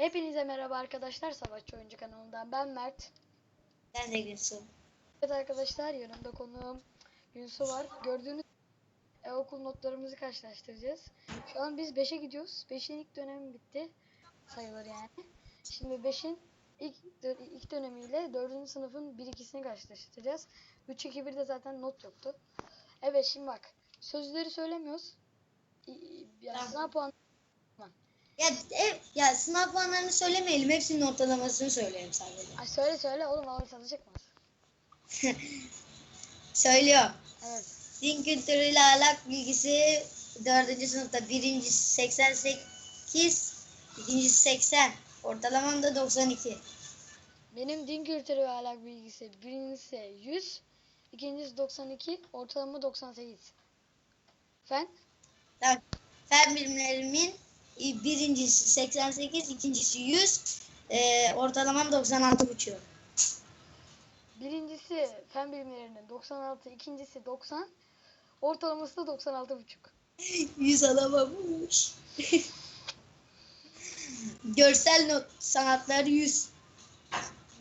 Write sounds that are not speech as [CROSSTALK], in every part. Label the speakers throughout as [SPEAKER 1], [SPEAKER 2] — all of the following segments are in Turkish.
[SPEAKER 1] Hepinize merhaba arkadaşlar Savaşçı Oyuncu kanalından ben Mert.
[SPEAKER 2] Ben de Gülsüm.
[SPEAKER 1] Evet arkadaşlar yanımda konuğum Yunsu var. Gördüğünüz e, okul notlarımızı karşılaştıracağız. Şu an biz 5'e gidiyoruz. 5'in ilk dönemi bitti sayılır yani. Şimdi 5'in ilk, ilk dönemiyle 4. sınıfın 1-2'sini karşılaştıracağız. 3-2-1'de zaten not yoktu. Evet şimdi bak sözleri söylemiyoruz. İ- i- Yani
[SPEAKER 2] Tamam.
[SPEAKER 1] sınav puanı
[SPEAKER 2] Ya, ev, ya sınav puanlarını söylemeyelim. Hepsinin ortalamasını söyleyelim sadece.
[SPEAKER 1] Ay söyle söyle oğlum ağır çalışacak mı? [LAUGHS]
[SPEAKER 2] Söylüyor.
[SPEAKER 1] Evet.
[SPEAKER 2] Din kültürüyle ahlak bilgisi 4. sınıfta birincisi 88, ikincisi 80. Ortalamam da 92.
[SPEAKER 1] Benim din kültürü ve ahlak bilgisi birincisi 100, ikincisi 92, ortalama 98. Fen?
[SPEAKER 2] Fen bilimlerimin birincisi 88, ikincisi 100. E, ortalamam 96,5.
[SPEAKER 1] Birincisi fen bilimlerinin 96, ikincisi 90, ortalaması da 96,5.
[SPEAKER 2] 100 [LAUGHS] alamamış. [LAUGHS] Görsel not sanatlar 100.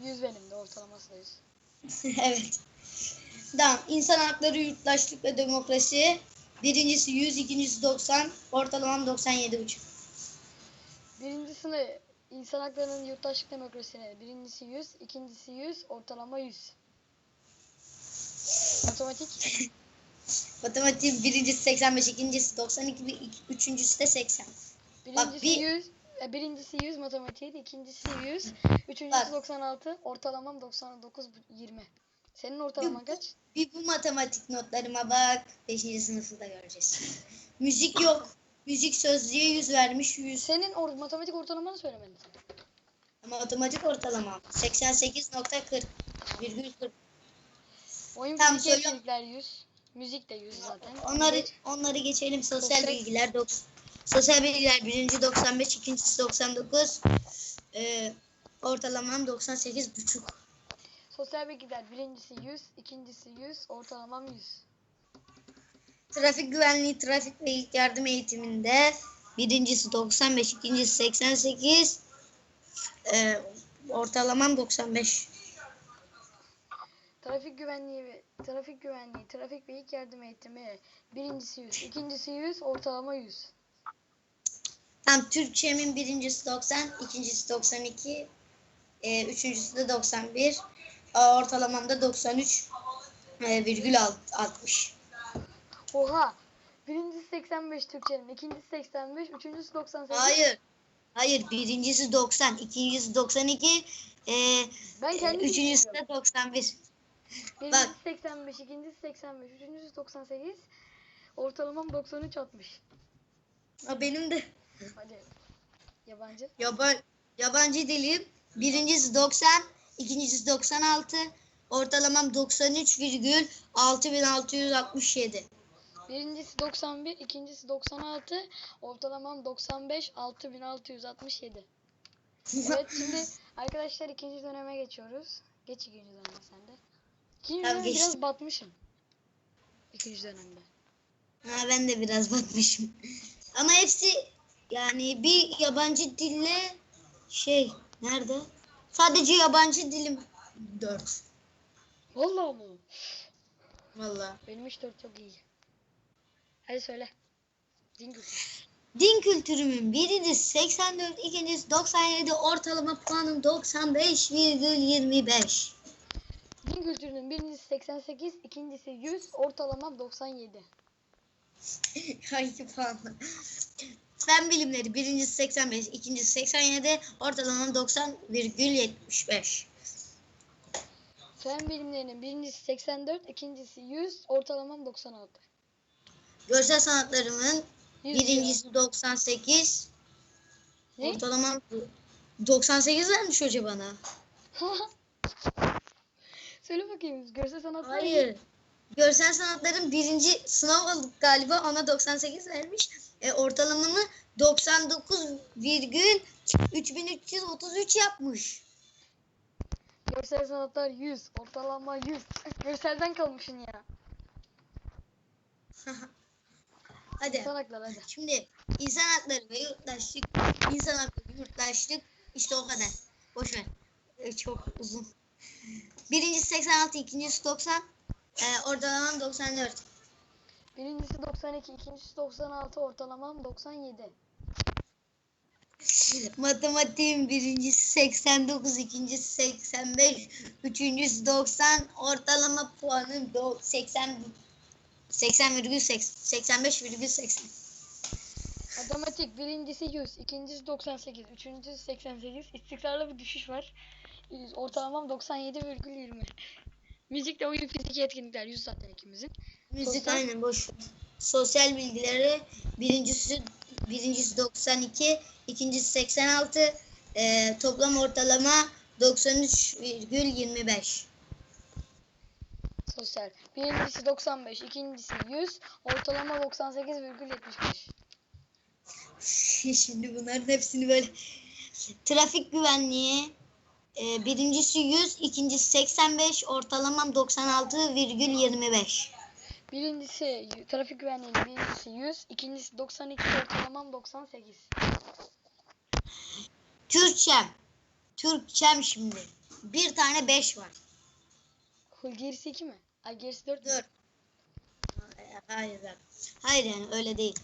[SPEAKER 1] 100 benim de ortalaması da 100. [LAUGHS]
[SPEAKER 2] evet. Tamam. İnsan hakları, yurttaşlık ve demokrasi. Birincisi 100, ikincisi 90. Ortalamam 97,5.
[SPEAKER 1] Birincisini insan haklarının yurttaşlık demokrasine birincisi 100, ikincisi 100, ortalama 100. Matematik [LAUGHS]
[SPEAKER 2] Matematik birincisi 85, ikincisi 92, bir- iki- üçüncüsü de 80.
[SPEAKER 1] birincisi
[SPEAKER 2] bir-
[SPEAKER 1] 100, e, birincisi 100 matematik, ikincisi 100, üçüncüsü
[SPEAKER 2] Bak.
[SPEAKER 1] 96, ortalamam 99 20. Senin ortalaman kaç?
[SPEAKER 2] Bir bu matematik notlarıma bak. 5. sınıfı da göreceğiz. [LAUGHS] Müzik yok. Müzik sözlüğe 100 vermiş 100.
[SPEAKER 1] Senin or matematik ortalamanı söylemedin.
[SPEAKER 2] Matematik ortalamam 88.40 virgül 40.
[SPEAKER 1] Oyun
[SPEAKER 2] Tamam,
[SPEAKER 1] fizik
[SPEAKER 2] söylüyorum.
[SPEAKER 1] etkinlikler 100. Müzik de 100 zaten.
[SPEAKER 2] Onları onları geçelim. Sosyal
[SPEAKER 1] Sosyal-
[SPEAKER 2] bilgiler 90. Sosyal bilgiler birinci 95, ikincisi 99. Ee, ortalamam 98 buçuk.
[SPEAKER 1] Sosyal bilgiler birincisi 100, ikincisi 100, ortalamam 100.
[SPEAKER 2] Trafik güvenliği, trafik ve ilk yardım eğitiminde birincisi 95, ikincisi 88. Ee, ortalamam 95.
[SPEAKER 1] Trafik güvenliği ve trafik güvenliği, trafik ve ilk yardım eğitimi birincisi 100, ikincisi 100, ortalama 100.
[SPEAKER 2] Tam Türkçemin birincisi 90, ikincisi 92, e, üçüncüsü de 91. Aa, Ortalamam da 93 e, virgül alt- 60.
[SPEAKER 1] Oha! Birincisi 85 Türkçenin, ikincisi 85, üçüncüsü 98.
[SPEAKER 2] Hayır. Hayır. Birincisi 90, ikincisi 92, e,
[SPEAKER 1] Ben
[SPEAKER 2] e,
[SPEAKER 1] kendim
[SPEAKER 2] üçüncüsü de 91.
[SPEAKER 1] Birincisi
[SPEAKER 2] bak.
[SPEAKER 1] 85, ikincisi 85, üçüncüsü 98, ortalamam 93 60.
[SPEAKER 2] Ha, benim de
[SPEAKER 1] Hadi. Yabancı.
[SPEAKER 2] yaban, yabancı dilim. Birincisi 90, ikincisi 96, ortalamam 93 virgül 6667.
[SPEAKER 1] Birincisi 91, ikincisi 96, ortalamam 95, 6667. Evet şimdi arkadaşlar ikinci döneme geçiyoruz. Geç ikinci döneme sen de. İkinci dönem biraz batmışım. İkinci dönemde.
[SPEAKER 2] Ha, ben de biraz batmışım. Ama hepsi yani bir yabancı dille şey nerede? Sadece yabancı dilim 4.
[SPEAKER 1] Vallahi mı?
[SPEAKER 2] Vallahi.
[SPEAKER 1] Benim iş dört çok iyi. Hadi söyle. Din kültürü.
[SPEAKER 2] Din kültürümün birincisi 84, ikincisi 97, ortalama puanım 95,25.
[SPEAKER 1] Din kültürünün birincisi 88, ikincisi 100, ortalamam 97.
[SPEAKER 2] Hangi puanla? Fen bilimleri birincisi 85, ikincisi 87, ortalamam 90,75.
[SPEAKER 1] Fen bilimlerinin birincisi 84, ikincisi 100, ortalamam 96.
[SPEAKER 2] Görsel sanatlarımın
[SPEAKER 1] 100
[SPEAKER 2] birincisi 98,
[SPEAKER 1] Ne?
[SPEAKER 2] ortalamam 98 vermiş hoca bana. [LAUGHS]
[SPEAKER 1] Söyle bakayım. Görsel sanatlar.
[SPEAKER 2] Hayır. Görsel sanatların birinci sınav aldık galiba ona 98 vermiş. E, ortalamamı 99,3333 yapmış.
[SPEAKER 1] Görsel sanatlar 100, ortalama 100. Görselden kalmışsın ya. [LAUGHS]
[SPEAKER 2] Hadi.
[SPEAKER 1] İnsan hakları hadi.
[SPEAKER 2] Şimdi insan hakları ve yurttaşlık. İnsan hakları yurttaşlık. İşte o kadar. Boş ver. E, çok uzun. Birincisi 86, ikincisi 90. E, ortalamam 94.
[SPEAKER 1] Birincisi 92, ikincisi 96, ortalamam 97.
[SPEAKER 2] Matematiğin birincisi 89, ikincisi 85, üçüncüsü 90, ortalama puanım 89. 80,85,80.
[SPEAKER 1] Matematik birincisi 100, ikincisi 98, üçüncüsü 88. İstikrarlı bir düşüş var. Ortalamam 97,20. Müzik de oyun fiziki etkinlikler 100 zaten ikimizin.
[SPEAKER 2] Müzik
[SPEAKER 1] Sosyal...
[SPEAKER 2] aynen boş. Sosyal bilgileri birincisi birincisi 92, ikincisi 86, e, toplam ortalama 93,25.
[SPEAKER 1] Sosyal. Birincisi 95, ikincisi 100, ortalama 98,75.
[SPEAKER 2] Şimdi bunların hepsini böyle trafik güvenliği e, birincisi 100, ikincisi 85, ortalamam 96,25.
[SPEAKER 1] Birincisi trafik güvenliği, birincisi 100, ikincisi 92, ortalamam 98.
[SPEAKER 2] Türkçem. Türkçem şimdi. Bir tane 5 var.
[SPEAKER 1] Gerisi 2 mi? Ay gerisi 4 mü?
[SPEAKER 2] Dur. Hayır. bak. Hayır yani öyle değil.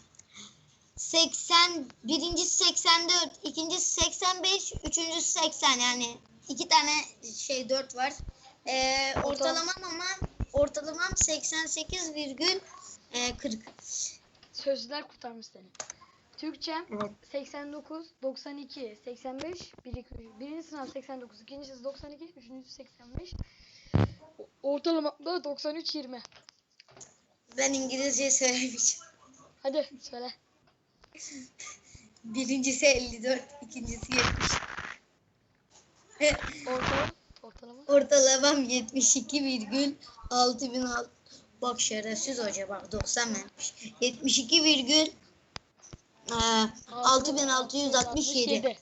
[SPEAKER 2] 80 birincisi 84, ikincisi 85, üçüncüsü 80 yani iki tane şey 4 var. Ee, ortalamam ama ortalamam 88,40.
[SPEAKER 1] Sözlüler kurtarmış seni. Türkçem
[SPEAKER 2] Evet.
[SPEAKER 1] 89, 92, 85, 1, 2, 3. Birinci sınav 89, ikincisi 92, üçüncüsü 85. Ortalama da 93, 20.
[SPEAKER 2] Ben İngilizce söylemeyeceğim.
[SPEAKER 1] Hadi söyle.
[SPEAKER 2] Birincisi 54, ikincisi 70.
[SPEAKER 1] Ortalama. Ortalama.
[SPEAKER 2] Ortalamam 72,6006. Bak şerefsiz hoca bak 90 vermiş. 72 virgül e, 6667.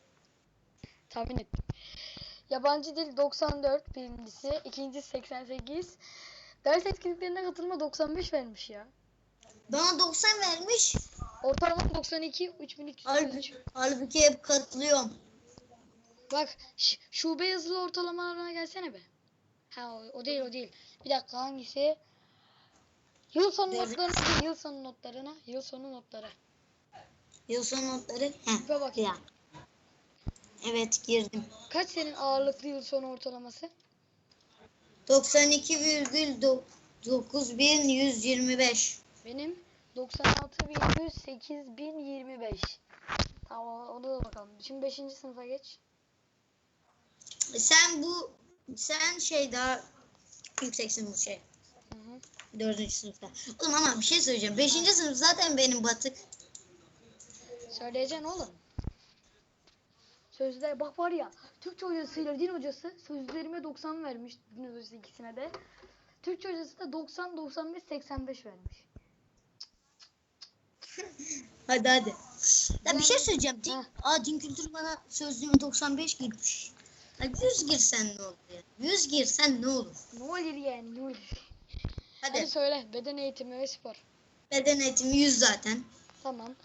[SPEAKER 1] Tahmin ettim. Yabancı dil 94 birincisi, ikincisi 88. Ders etkinliklerine katılma 95 vermiş ya.
[SPEAKER 2] Bana 90 vermiş.
[SPEAKER 1] Ortalama 92, 3333.
[SPEAKER 2] Halbuki, halbuki hep katılıyorum.
[SPEAKER 1] Bak şube yazılı ortalamalarına gelsene be. Ha o, o değil o değil. Bir dakika hangisi? Yıl sonu
[SPEAKER 2] Devlet-
[SPEAKER 1] notlarına yıl sonu notlarına. Yıl sonu notları.
[SPEAKER 2] Yıl sonu notları. Heh,
[SPEAKER 1] bak.
[SPEAKER 2] ya. Evet girdim.
[SPEAKER 1] Kaç senin ağırlıklı yıl sonu ortalaması?
[SPEAKER 2] 92,9125.
[SPEAKER 1] Benim 96,8025. Tamam onu da bakalım. Şimdi 5. sınıfa geç.
[SPEAKER 2] Sen bu sen şey daha yükseksin bu şey.
[SPEAKER 1] Hı hı.
[SPEAKER 2] Dördüncü sınıfta. Oğlum ama bir şey söyleyeceğim. Beşinci sınıf zaten benim batık.
[SPEAKER 1] Söyleyeceksin oğlum. Sözler bak var ya Türkçe hocasıyla din hocası sözlerime 90 vermiş din hocası ikisine de. Türkçe hocası da 90 95 85 vermiş.
[SPEAKER 2] Hadi hadi. Ya bir şey söyleyeceğim. Din, aa, din kültürü bana sözlüğüme 95 girmiş. Ya 100 girsen ne olur ya? 100 girsen ne olur?
[SPEAKER 1] Ne olur yani ne olur.
[SPEAKER 2] Hadi.
[SPEAKER 1] Hadi söyle beden eğitimi ve spor.
[SPEAKER 2] Beden eğitimi 100 zaten.
[SPEAKER 1] Tamam.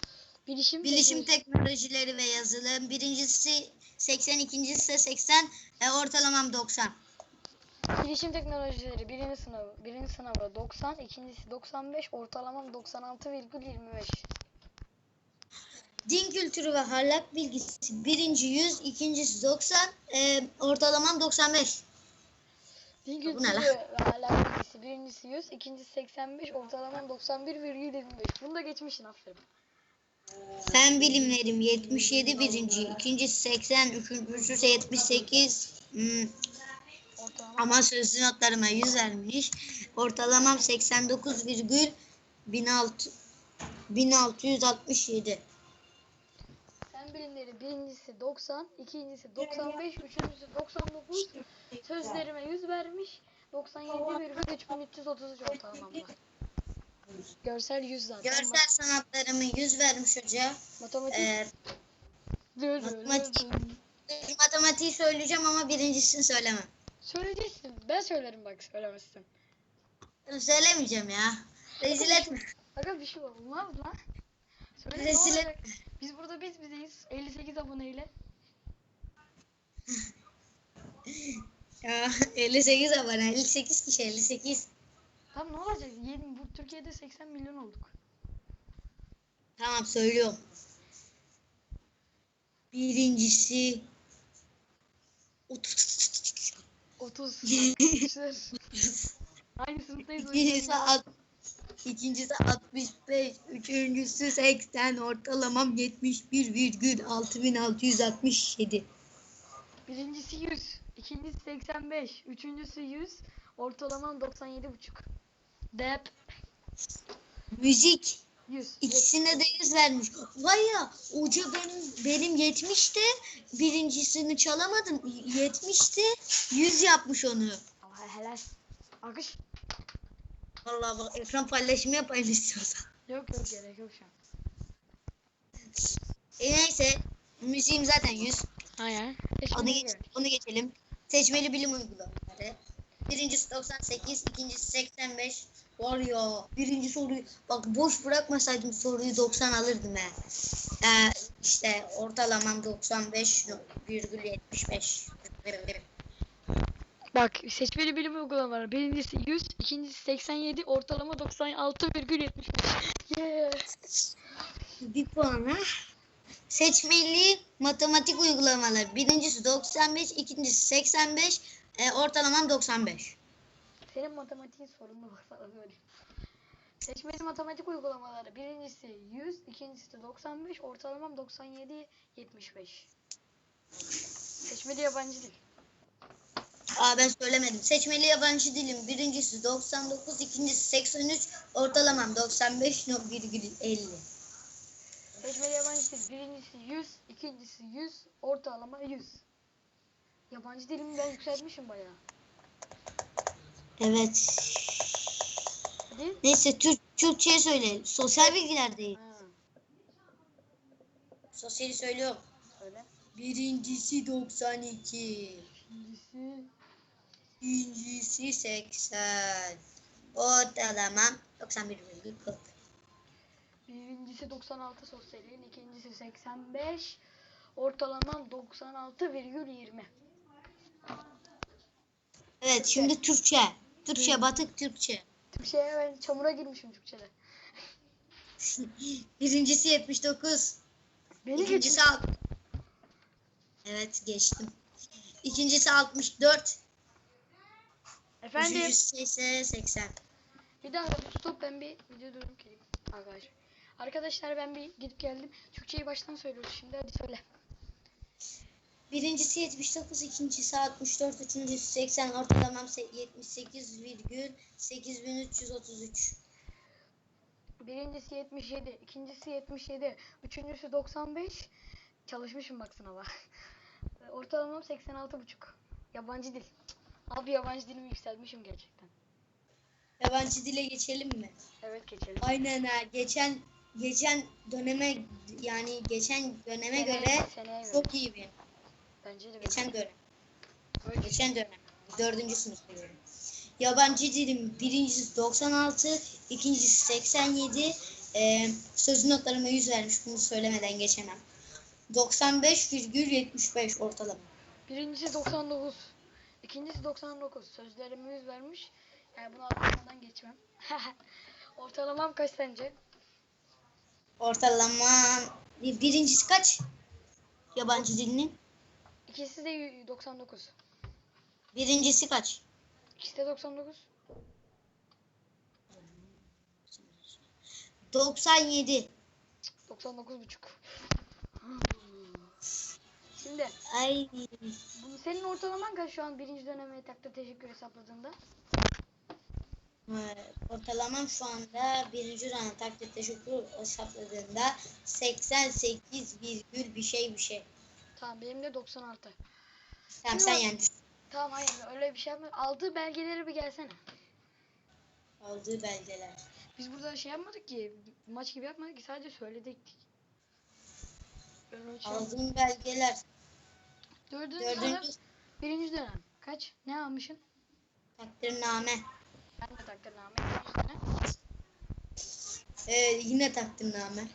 [SPEAKER 1] Bilişim,
[SPEAKER 2] Bilişim
[SPEAKER 1] teknoloji.
[SPEAKER 2] teknolojileri ve yazılım. Birincisi 80, ikincisi de 80. E, ortalamam 90.
[SPEAKER 1] Bilişim teknolojileri birinci sınavı. Birinci sınavda 90, ikincisi 95, ortalamam 96,25.
[SPEAKER 2] Din kültürü ve ahlak bilgisi. Birinci 100, ikincisi 90. E, ortalamam 95.
[SPEAKER 1] Din
[SPEAKER 2] Bu ne
[SPEAKER 1] kültürü
[SPEAKER 2] lan?
[SPEAKER 1] ve ahlak bilgisi birincisi 100, ikincisi 85, ortalamam 91,25. Bunu da geçmişsin aferin.
[SPEAKER 2] Fen bilimlerim 77 birinci, ikincisi 80, üçüncüsü ise 78. Hmm, ama sözlü notlarıma 100 vermiş. Ortalamam 89 virgül 16 1667.
[SPEAKER 1] Fen bilimleri birincisi 90, ikincisi 95, üçüncüsü 99. Sözlerime 100 vermiş. 97,3333 ortalamam var. Görsel 100 zaten.
[SPEAKER 2] Görsel sanatlarımı 100 vermiş hoca.
[SPEAKER 1] Matematik.
[SPEAKER 2] Ee, matematik. matematiği söyleyeceğim ama birincisini söylemem.
[SPEAKER 1] Söyleyeceksin. Ben söylerim bak söylemezsin.
[SPEAKER 2] Söylemeyeceğim ya. Rezil etme.
[SPEAKER 1] Aga bir şey olmaz lan. Söyle
[SPEAKER 2] Rezil
[SPEAKER 1] olacak? Biz burada biz bizeyiz. 58 aboneyle. [LAUGHS]
[SPEAKER 2] Ya 58 abone. 58 kişi 58.
[SPEAKER 1] Tam ne olacak? Yeni, bu Türkiye'de 80 milyon olduk.
[SPEAKER 2] Tamam söylüyorum. Birincisi 30.
[SPEAKER 1] 30 arkadaşlar. Aynı sınıftayız
[SPEAKER 2] ikincisi 65, üçüncüsü 80, ortalamam 71,6667.
[SPEAKER 1] Birincisi 100, ikincisi 85, üçüncüsü 100, ortalamam 97,5. Dep
[SPEAKER 2] Müzik
[SPEAKER 1] 100.
[SPEAKER 2] ikisine de 100 vermiş. Vay ya hoca benim benim 70'ti birincisini çalamadım 70'ti 100 yapmış onu.
[SPEAKER 1] Ama helal. Akış.
[SPEAKER 2] Vallahi bak ekran paylaşımı yapayım istiyorsan.
[SPEAKER 1] Yok yok gerek yok şu an.
[SPEAKER 2] E neyse müziğim zaten 100.
[SPEAKER 1] Aynen.
[SPEAKER 2] Onu, geç, onu geçelim. Seçmeli bilim uygulamaları. Birincisi 98, ikincisi 85. Var ya birinci soruyu bak boş bırakmasaydım soruyu 90 alırdım he. Ee, işte ortalamam 95,75.
[SPEAKER 1] Bak seçmeli bilim uygulamaları. Birincisi 100, ikincisi 87, ortalama 96,75. Yeah.
[SPEAKER 2] Bir puan ha. Seçmeli matematik uygulamaları. Birincisi 95, ikincisi 85, e, ortalamam 95.
[SPEAKER 1] Senin matematiğin sorunlu bak sana [LAUGHS] söyleyeyim. Seçmeli matematik uygulamaları. Birincisi 100, ikincisi de 95, ortalamam 97,75. Seçmeli yabancı dil.
[SPEAKER 2] Aa ben söylemedim. Seçmeli yabancı dilim. Birincisi 99, ikincisi 83, ortalamam 95,50.
[SPEAKER 1] Seçmeli yabancı dil. Birincisi 100, ikincisi 100, ortalama 100. Yabancı dilimi ben yükseltmişim bayağı.
[SPEAKER 2] Evet.
[SPEAKER 1] Hadi.
[SPEAKER 2] Neyse Türk Türkçe söyle. Sosyal bilgiler değil.
[SPEAKER 1] Ha,
[SPEAKER 2] Sosyali söylüyorum.
[SPEAKER 1] öyle.
[SPEAKER 2] Birincisi 92.
[SPEAKER 1] İkincisi
[SPEAKER 2] İkincisi 80. Ortalamam 91,40.
[SPEAKER 1] Birincisi 96 sosyalin, ikincisi 85, ortalamam 96,20.
[SPEAKER 2] Evet şimdi Türkçe. Türkçe batık Türkçe.
[SPEAKER 1] Türkçe'ye ben çamura girmişim Türkçe'de. [LAUGHS]
[SPEAKER 2] Birincisi 79.
[SPEAKER 1] Beni
[SPEAKER 2] İkincisi
[SPEAKER 1] geçmiş.
[SPEAKER 2] alt. Evet geçtim. İkincisi 64.
[SPEAKER 1] Efendim
[SPEAKER 2] Üçüncüsü ise 80.
[SPEAKER 1] bir daha bir stop ben bir video durup geleyim arkadaşlar. Arkadaşlar ben bir gidip geldim. Türkçeyi baştan söylüyoruz şimdi hadi söyle.
[SPEAKER 2] Birincisi 79, ikincisi 64, üçüncüsü 80, ortalamam se- 78,8333.
[SPEAKER 1] Birincisi 77, ikincisi 77, üçüncüsü 95. Çalışmışım bak sınava. [LAUGHS] Ortalamam 86,5. Yabancı dil. Abi yabancı dilimi yükseltmişim gerçekten.
[SPEAKER 2] Yabancı dile geçelim mi?
[SPEAKER 1] Evet geçelim.
[SPEAKER 2] Aynen ha. Geçen geçen döneme yani geçen döneme
[SPEAKER 1] Seneye-
[SPEAKER 2] göre
[SPEAKER 1] seneye
[SPEAKER 2] çok iyi bir.
[SPEAKER 1] Bence de
[SPEAKER 2] Geçen dönem. Geçen dönem. Dördüncü sınıf diyorum. Yabancı dilim birincisi 96, ikincisi 87. Ee, sözlü notlarıma 100 vermiş. Bunu söylemeden geçemem. 95,75 ortalama.
[SPEAKER 1] Birincisi 99. İkincisi 99. Sözlerime 100 vermiş. Yani bunu atlamadan geçmem. [LAUGHS] Ortalamam kaç sence?
[SPEAKER 2] Ortalama birincisi kaç? Yabancı dilinin.
[SPEAKER 1] İkisi de y- 99.
[SPEAKER 2] Birincisi kaç?
[SPEAKER 1] İkisi de 99.
[SPEAKER 2] 97.
[SPEAKER 1] 99 buçuk. Şimdi
[SPEAKER 2] Ay
[SPEAKER 1] bu senin ortalaman kaç şu an birinci döneme takdir teşekkür hesapladığında?
[SPEAKER 2] Ortalamam şu anda birinci dönem takdir teşekkür hesapladığında 88 virgül bir şey bir şey.
[SPEAKER 1] Tamam benim de 96.
[SPEAKER 2] Tamam sen yendin.
[SPEAKER 1] Tamam hayır öyle bir şey yapma. Aldığı belgeleri bir gelsene.
[SPEAKER 2] Aldığı belgeler.
[SPEAKER 1] Biz burada şey yapmadık ki. Maç gibi yapmadık ki sadece söyledik. Öyle şey.
[SPEAKER 2] Aldığım belgeler.
[SPEAKER 1] Dördüncü,
[SPEAKER 2] Dördüncü
[SPEAKER 1] dönem, birinci dönem. Kaç? Ne almışsın?
[SPEAKER 2] takdirname.
[SPEAKER 1] Ben de takdirname.
[SPEAKER 2] Ee, yine takdirname.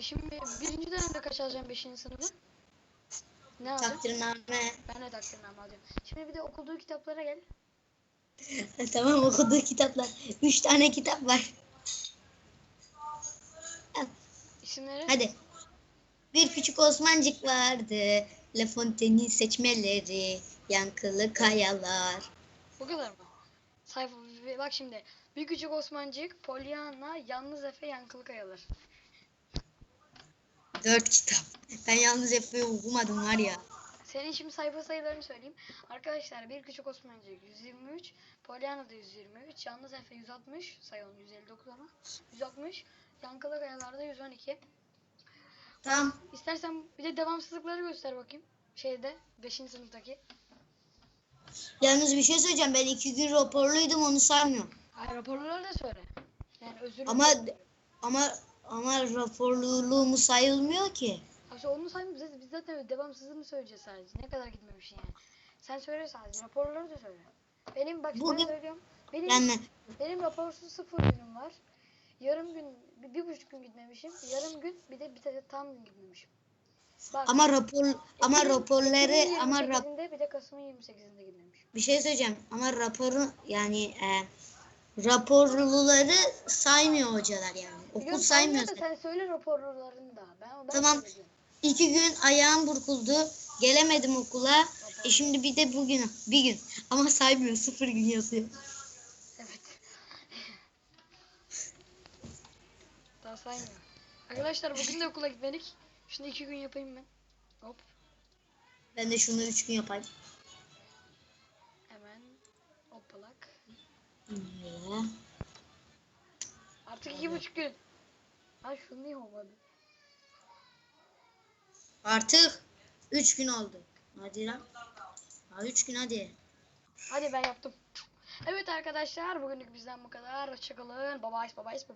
[SPEAKER 1] Şimdi birinci dönemde kaç alacağım beşinci sınıfı? Ne aldın?
[SPEAKER 2] Takdirname.
[SPEAKER 1] Ben de takdirname alıyorum. Şimdi bir de okuduğu kitaplara gel. [LAUGHS]
[SPEAKER 2] tamam okuduğu kitaplar. Üç tane kitap var.
[SPEAKER 1] İsimleri?
[SPEAKER 2] Hadi. Bir küçük Osmancık vardı. La Fontaine'in seçmeleri. Yankılı kayalar.
[SPEAKER 1] Bu kadar mı? Sayfa bak şimdi. Bir küçük Osmancık, Pollyanna, Yalnız Efe, Yankılı Kayalar.
[SPEAKER 2] Dört kitap. Ben yalnız Efe'yi okumadım var ya.
[SPEAKER 1] Senin şimdi sayfa sayılarını söyleyeyim. Arkadaşlar bir küçük Osmancık 123, Pollyanna da 123, Yalnız Efe 160, sayalım 159 ama 160, Yankılı Kayalar'da 112.
[SPEAKER 2] Tamam.
[SPEAKER 1] İstersen bir de devamsızlıkları göster bakayım. Şeyde 5. sınıftaki.
[SPEAKER 2] Yalnız bir şey söyleyeceğim. Ben iki gün raporluydum onu saymıyorum.
[SPEAKER 1] Hayır raporları da söyle. Yani özür
[SPEAKER 2] Ama ama ama raporluluğumu sayılmıyor ki.
[SPEAKER 1] Aslında onu saymıyoruz. Biz, biz zaten devamsızlığını söyleyeceğiz sadece. Ne kadar gitmemiş yani. Sen söyle sadece. Raporları da söyle. Benim bak
[SPEAKER 2] Bugün-
[SPEAKER 1] ben söylüyorum. Benim,
[SPEAKER 2] Yani
[SPEAKER 1] benim raporsuz sıfır günüm var. Yarım gün, bir, bir buçuk gün gitmemişim. Yarım gün bir de bir tane tam gün gitmemişim. Bak,
[SPEAKER 2] ama rapor ama
[SPEAKER 1] Ekim'in-
[SPEAKER 2] raporları ama rap,
[SPEAKER 1] 28'inde bir de Kasım'ın 28'inde gitmemişim.
[SPEAKER 2] bir şey söyleyeceğim. Ama raporu yani e, raporluları saymıyor hocalar yani. Okul saymıyor.
[SPEAKER 1] Sen söyle raporlarını da. Ben, ben
[SPEAKER 2] Tamam.
[SPEAKER 1] söyleyeceğim.
[SPEAKER 2] İki gün ayağım burkuldu. Gelemedim okula. E şimdi bir de bugün bir gün. Ama saymıyor. [LAUGHS] Sıfır gün yazıyor.
[SPEAKER 1] Evet. Daha saymıyor. Arkadaşlar bugün de [LAUGHS] okula gitmedik. Şimdi iki gün yapayım ben. Hop.
[SPEAKER 2] Ben de şunu üç gün yapayım.
[SPEAKER 1] Artık iki buçuk gün. Ha şunu niye olmadı?
[SPEAKER 2] Artık üç gün oldu. Hadi lan. Ha, üç gün hadi.
[SPEAKER 1] Hadi ben yaptım. Evet arkadaşlar bugünlük bizden bu kadar. Hoşçakalın. Bye bye bye bye.